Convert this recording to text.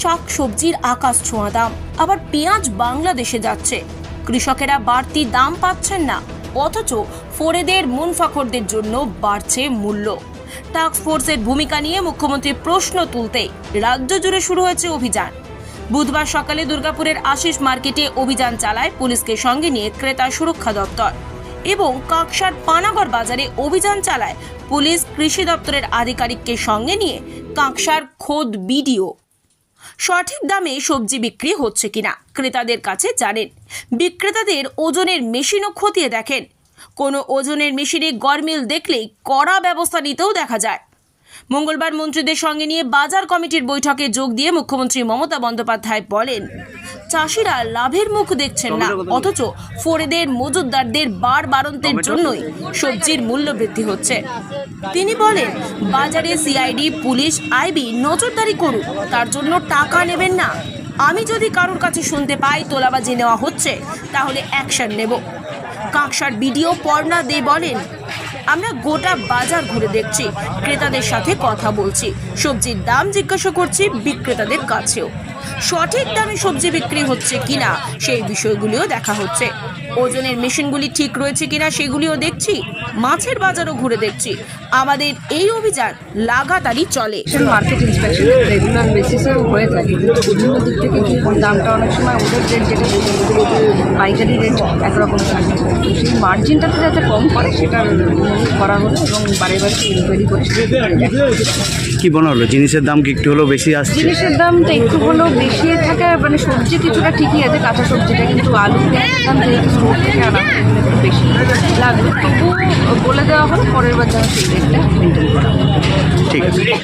শাক সবজির আকাশ ছোঁয়া দাম, আবার পেঁয়াজ বাংলাদেশে যাচ্ছে। কৃষকেরা বাড়তি দাম পাচ্ছেন না, অথচ ফোরেদের মুনফাখরদের জন্য বাড়ছে মূল্য। টাস্ক ফোর্সের ভূমিকা নিয়ে মুখ্যমন্ত্রী প্রশ্ন তুলতে রাজ্য জুড়ে শুরু হয়েছে অভিযান। বুধবার সকালে দুর্গাপুরের আশিস মার্কেটে অভিযান চালায় পুলিশকে সঙ্গে নিয়ে ক্রেতা সুরক্ষা দপ্তর এবং কাকসার পানাগড় বাজারে অভিযান চালায় পুলিশ কৃষি দপ্তরের আধিকারিককে সঙ্গে নিয়ে কাকসার খোদ বিডিও। সঠিক দামে সবজি বিক্রি হচ্ছে কিনা ক্রেতাদের কাছে জানেন। বিক্রেতাদের ওজনের মেশিনও খতিয়ে দেখেন। কোনো ওজনের মেশিনে গরমিল দেখলেই কড়া ব্যবস্থা নিতেও দেখা যায়। মঙ্গলবার মন্ত্রীদের সঙ্গে নিয়ে বাজার কমিটির বৈঠকে যোগ দিয়ে মুখ্যমন্ত্রী মমতা বন্দ্যোপাধ্যায় বলেন চাষিরা লাভের মুখ দেখছেন না অথচ ফোরেদের মজুদদারদের বার বারন্তের জন্যই সবজির মূল্য বৃদ্ধি হচ্ছে। তিনি বলেন বাজারে সিআইডি পুলিশ আইবি নজরদারি করুক তার জন্য টাকা নেবেন না। আমি যদি কারোর কাছে শুনতে পাই তোলাবাজি নেওয়া হচ্ছে তাহলে অ্যাকশন নেব। কাকসার বিডিও পর্ণা দে বলেন আমরা গোটা বাজার ঘুরে দেখছি। ক্রেতাদের সাথে কথা বলছি। সবজির দাম জিজ্ঞাসা করছি বিক্রেতাদের কাছেও। সঠিক দামে সবজি বিক্রি হচ্ছে কিনা সেই বিষয়গুলিও দেখা হচ্ছে। ওজনের মেশিনগুলি ঠিক রয়েছে কিনা সেগুলিও দেখছি মাছের বাজারও ঘুরে দেখছি। আমাদের এই অভিযান লাগাতারই চলে। মার্কেট ইন্সপেকশন রেগুলার হয়ে থাকে কিন্তু বিভিন্ন দিক থেকে দামটা অনেক সময় ওদের রেট যেটা পাইকারি রেট একরকম থাকে। তো সেই মার্জিনটাতে যাতে কম করে সেটা করা হলো এবং বারে বারে ইনকোয়ারি করে। কি মনে হলো জিনিসের দাম কি একটু হলেও বেশি আসছে? জিনিসের দামটা একটু হলেও বেশি থাকে মানে সবজি কিছুটা ঠিকই আছে কাঁচা সবজিটা কিন্তু আলু দাম যেহেতু রোড থেকে আনা হয়, এগুলো একটু বেশি লাগবে। তবুও বলে দেওয়া হলো, পরের বার যেন সেই রেটটা মেনটেন করা ঠিক আছে।